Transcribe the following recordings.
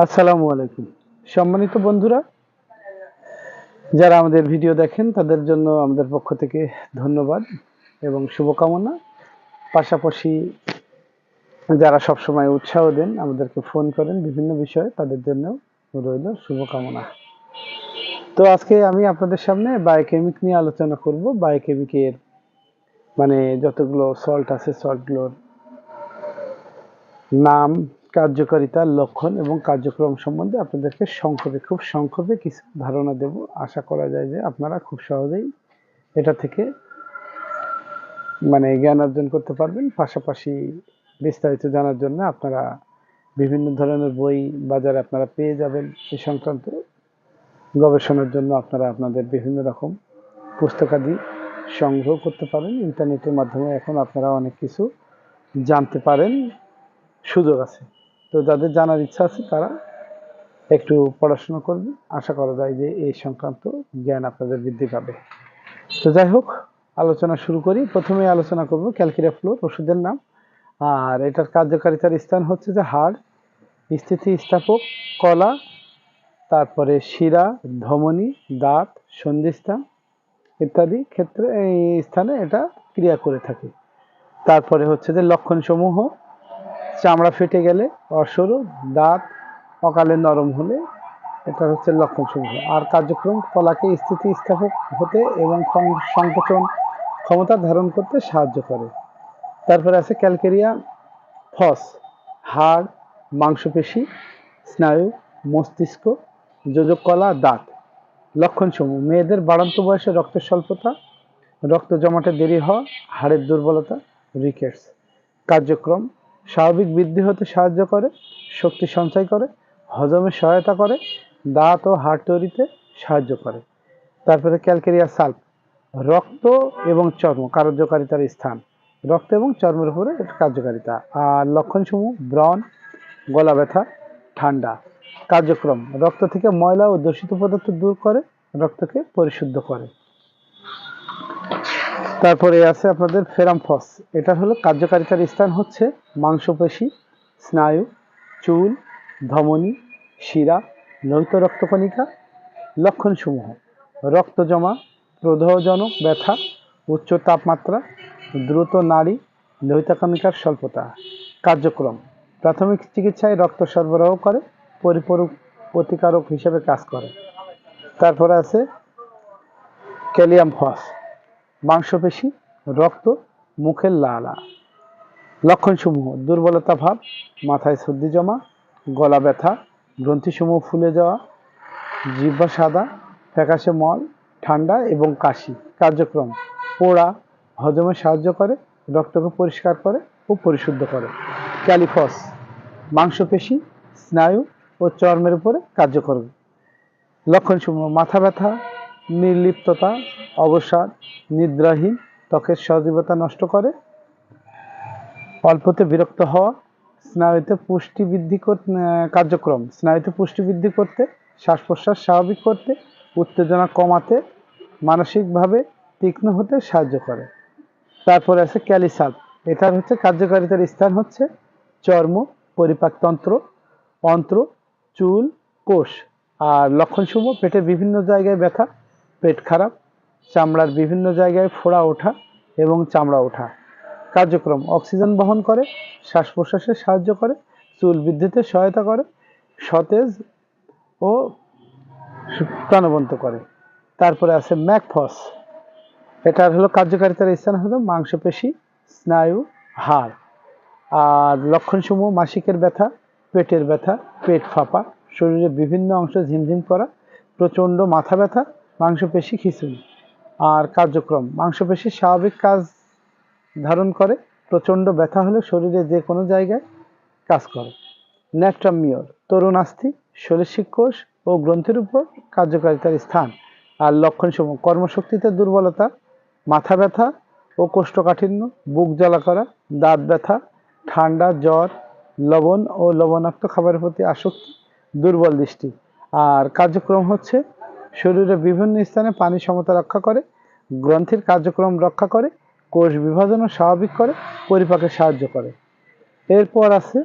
আসসালামু আলাইকুম। সম্মানিত বন্ধুরা, যারা আমাদের ভিডিও দেখেন, তাদের জন্য আমাদের পক্ষ থেকে ধন্যবাদ এবং শুভকামনা। পাশাপাশি যারা সবসময় উৎসাহ দেন, আমাদেরকে ফোন করেন বিভিন্ন বিষয়ে, তাদের জন্য রইল শুভকামনা। তো আজকে আমি আপনাদের সামনে বায়োকেমিক নিয়ে আলোচনা করব। বায়োকেমিকের মানে যতগুলো সল্ট আছে সল্টগুলোর নাম কার্যকারিতা, লক্ষণ এবং কার্যক্রম সম্বন্ধে আপনাদেরকে সংক্ষেপে, খুব সংক্ষেপে কিছু ধারণা দেব। আশা করা যায় যে আপনারা খুব সহজেই এটা থেকে মানে জ্ঞান অর্জন করতে পারবেন। পাশাপাশি বিস্তারিত জানার জন্য আপনারা বিভিন্ন ধরনের বই বাজারে আপনারা পেয়ে যাবেন। এই সংক্রান্ত গবেষণার জন্য আপনারা আপনাদের বিভিন্ন রকম পুস্তকাদি সংগ্রহ করতে পারেন। ইন্টারনেটের মাধ্যমে এখন আপনারা অনেক কিছু জানতে পারেন। সুযোগ আছে। তো যাদের জানার ইচ্ছা আছে তারা একটু পড়াশোনা করবে। আশা করা যায় যে এই সংক্রান্ত জ্ঞান আপনাদের বৃদ্ধি পাবে। তো যাই হোক, আলোচনা শুরু করি। প্রথমে আলোচনা করব ক্যালকিরা ফ্লোর, ওষুধের নাম। আর এটার কার্যকারিতার স্থান হচ্ছে যে হাড় স্থিতি স্থাপক কলা, তারপরে শিরা, ধমনী, দাঁত, সন্ধিস্থান ইত্যাদি ক্ষেত্রে এই স্থানে এটা ক্রিয়া করে থাকে। তারপরে হচ্ছে যে লক্ষণসমূহ চামড়া ফেটে গেলে অসরু দাঁত অকালে নরম হলে এটা হচ্ছে লক্ষণসমূহ আর কার্যক্রম কলাকে স্থিতি স্থাপক হতে এবং সংকোচন ক্ষমতা ধারণ করতে সাহায্য করে। তারপরে আছে ক্যালকেরিয়া, ফস, হাড়, মাংসপেশি, স্নায়ু, মস্তিষ্ক যোজক কলা দাঁত লক্ষণসমূহ মেয়েদের বাড়ন্ত বয়সে রক্তের স্বল্পতা, রক্ত জমাটে দেরি হওয়া, হাড়ের দুর্বলতা, রিকেটস। কার্যক্রম স্বাভাবিক বৃদ্ধি হতে সাহায্য করে, শক্তি সঞ্চয় করে, হজমে সহায়তা করে, দাঁত ও হাড় তৈরিতে সাহায্য করে। তারপরে ক্যালকেরিয়া সাল্প রক্ত এবং চর্ম, কার্যকারিতার স্থান। রক্ত এবং চর্মের উপরে কার্যকারিতা। আর লক্ষণসমূহ, ব্রণ, গলা ব্যথা, ঠান্ডা। কার্যক্রম, রক্ত থেকে ময়লা ও দূষিত পদার্থ দূর করে, রক্তকে পরিশুদ্ধ করে। তারপরে আছে আপনাদের ফেরামফস এটা হলো কার্যকারিতার স্থান হচ্ছে মাংসপেশি, স্নায়ু, চুল, ধমনী, শিরা, লোহিত রক্তকণিকা, লক্ষণসমূহ। রক্ত জমা, প্রদাহজনক ব্যথা, উচ্চ তাপমাত্রা, দ্রুত নাড়ি লোহিতাকণিকার স্বল্পতা। কার্যক্রম। প্রাথমিক চিকিৎসায় রক্ত সরবরাহ করে, পরিপূরক প্রতিকারক হিসেবে কাজ করে। তারপরে আছে ক্যালিয়াম ফস। মাংসপেশি, রক্ত, মুখের লালা। লক্ষণসমূহ, দুর্বলতা ভাব, মাথায় সর্দি জমা, গলা ব্যথা, গ্রন্থিসমূহ ফুলে যাওয়া, জিহ্বা সাদা, ফ্যাকাশে মল, ঠান্ডা এবং কাশি। কার্যক্রম, পোড়া, হজমে সাহায্য করে, রক্তকে পরিষ্কার করে ও পরিশুদ্ধ করে। ক্যালিফস, মাংসপেশি, স্নায়ু ও চর্মের উপরে কার্যকর। লক্ষণসমূহ, মাথা ব্যথা নির্লিপ্ততা, অবসাদ নিদ্রাহীন ত্বকের সজীবতা নষ্ট করে। অল্পতে বিরক্ত হওয়া, স্নায়ুতে পুষ্টি বৃদ্ধি কর- কার্যক্রম। স্নায়ুতে পুষ্টি বৃদ্ধি করতে শ্বাস প্রশ্বাস স্বাভাবিক করতে, উত্তেজনা কমাতে, মানসিকভাবে তীক্ষ্ণ হতে সাহায্য করে। তারপরে আছে ক্যালিসাল এটার হচ্ছে কার্যকারিতার স্থান হচ্ছে চর্ম, পরিপাকতন্ত্র, অন্ত্র, চুল, কোষ। আর লক্ষণসমূহ, পেটের বিভিন্ন জায়গায় ব্যথা পেট খারাপ, চামড়ার বিভিন্ন জায়গায় ফোড়া ওঠা এবং চামড়া ওঠা। কার্যক্রম, অক্সিজেন বহন করে, শ্বাস প্রশ্বাসে সাহায্য করে, চুল বৃদ্ধিতে সহায়তা করে, সতেজ ও প্রাণবন্ত করে। তারপরে আছে ম্যাকফস। এটার হলো কার্যকারিতার স্থান হলো মাংসপেশি, স্নায়ু, হাড়। আর লক্ষণসমূহ, মাসিকের ব্যথা, পেটের ব্যথা, পেট ফাঁপা, শরীরের বিভিন্ন অংশ ঝিমঝিম করা, প্রচণ্ড মাথা ব্যথা মাংসপেশি খিচুড়ি। আর কার্যক্রম, মাংসপেশি স্বাভাবিক কাজ ধারণ করে, প্রচণ্ড ব্যথা হলে শরীরে যে কোনো জায়গায় কাজ করে। ন্যাট্রামিয়র তরুণ আস্থি, শৈলশিক কোষ ও গ্রন্থের উপর কার্যকারিতার স্থান। আর লক্ষণসমূহ, কর্মশক্তিতে দুর্বলতা, মাথা ব্যথা ও কোষ্ঠকাঠিন্য, বুক জ্বালা করা, দাঁত ব্যথা, ঠান্ডা, জ্বর, লবণ ও লবণাক্ত খাবারের প্রতি আসক্তি, দুর্বল দৃষ্টি। আর কার্যক্রম হচ্ছে শরীরের বিভিন্ন স্থানে পানি সমতা রক্ষা করে, গ্রন্থির কার্যক্রম রক্ষা করে, কোষ বিভাজনও স্বাভাবিক করে, পরিপাকে সাহায্য করে। এরপর আছে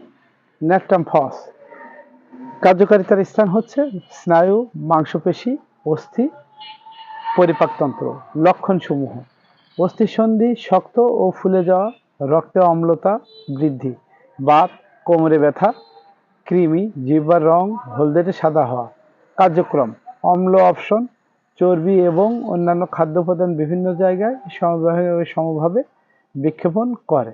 ন্যাকটাম ফস। কার্যকারিতার স্থান হচ্ছে স্নায়ু, মাংসপেশি, অস্থি, পরিপাকতন্ত্র, লক্ষণসমূহ। অস্থিসন্ধি শক্ত ও ফুলে যাওয়া, রক্তে অম্লতা বৃদ্ধি, বাত, কোমরে ব্যথা, কৃমি, জিহ্বার রং, হলদেটে সাদা হওয়া। কার্যক্রম অম্ল অপশন, চর্বি এবং অন্যান্য খাদ্য উপাদান বিভিন্ন জায়গায় সমভাবে বিক্ষেপণ করে।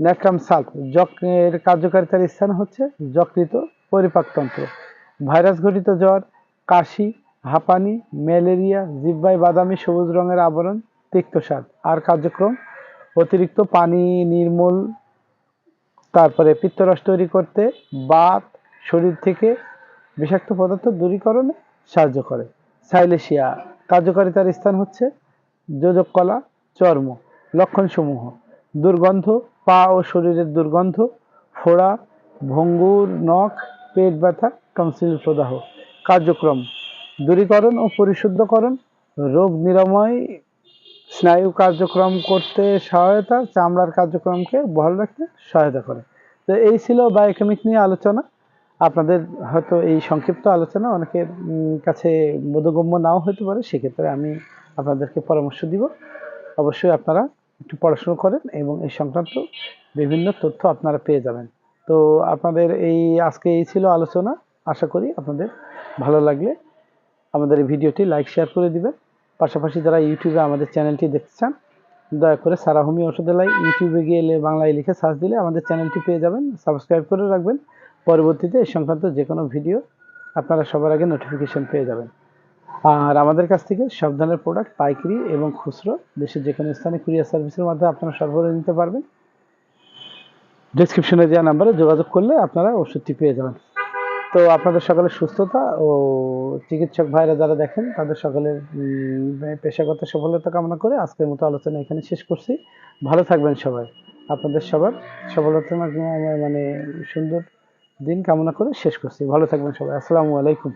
ন্যাট্রাম সাল্প যকৃতের কার্যকারিতার স্থান হচ্ছে যকৃত পরিপাকতন্ত্র। ভাইরাস ঘটিত জ্বর, কাশি, হাঁপানি, ম্যালেরিয়া, জিব্বায় বাদামি সবুজ রঙের আবরণ, তিক্ত তিক্তস্বাদ আর কার্যক্রম, অতিরিক্ত পানি, নির্মূল, তারপরে পিত্তরস তৈরি করতে, বাত, শরীর থেকে বিষাক্ত পদার্থ দূরীকরণে সাহায্য করে। সাইলেশিয়া কার্যকারিতার স্থান হচ্ছে যোজক কলা চর্ম, লক্ষণসমূহ। দুর্গন্ধ, পা ও শরীরের দুর্গন্ধ, ফোড়া, ভঙ্গুর, নখ, পেট ব্যথা কাউন্সিল প্রদাহ। কার্যক্রম, দূরীকরণ ও পরিশুদ্ধকরণ, রোগ নিরাময়, স্নায়ু কার্যক্রম করতে সহায়তা, চামড়ার কার্যক্রমকে বহাল রাখতে সহায়তা করে। তো এই ছিল বায়োকেমিক নিয়ে আলোচনা। আপনাদের হয়তো এই সংক্ষিপ্ত আলোচনা অনেকের কাছে বোধগম্য নাও হতে পারে, সেক্ষেত্রে আমি আপনাদেরকে পরামর্শ দিব। অবশ্যই আপনারা একটু পড়াশুনো করেন এবং এই সংক্রান্ত বিভিন্ন তথ্য আপনারা পেয়ে যাবেন। তো আপনাদের এই আজকে এই ছিল আলোচনা। আশা করি আপনাদের ভালো লাগলে আমাদের এই ভিডিওটি লাইক, শেয়ার করে দিবেন। পাশাপাশি যারা ইউটিউবে আমাদের চ্যানেলটি দেখতে চান, দয়া করে সারা হোমি ওষুধালয় ইউটিউবে গিয়ে বাংলায় লিখে সার্চ দিলে আমাদের চ্যানেলটি পেয়ে যাবেন। সাবস্ক্রাইব করে রাখবেন। পরবর্তীতে এই সংক্রান্ত যে কোনো ভিডিও আপনারা সবার আগে নোটিফিকেশন পেয়ে যাবেন। আর আমাদের কাছ থেকে সব ধরনের প্রোডাক্ট পাইকারি এবং খুচরো দেশের যে কোনো স্থানে কুরিয়ার সার্ভিসের মাধ্যমে আপনারা সরবরাহ নিতে পারবেন। ডিসক্রিপশনে দেওয়া নাম্বারে যোগাযোগ করলে আপনারা ওষুধটি পেয়ে যাবেন। তো আপনাদের সকলের সুস্থতা ও চিকিৎসক ভাইরা যারা দেখেন, তাদের সকলের পেশাগত সফলতা কামনা করে আজকের মতো আলোচনা এখানে শেষ করছি। ভালো থাকবেন সবাই। আপনাদের সবার সফলতা মানে সুন্দর দিন কামনা করে শেষ করছি। ভালো থাকবেন সবাই। আসসালামু আলাইকুম।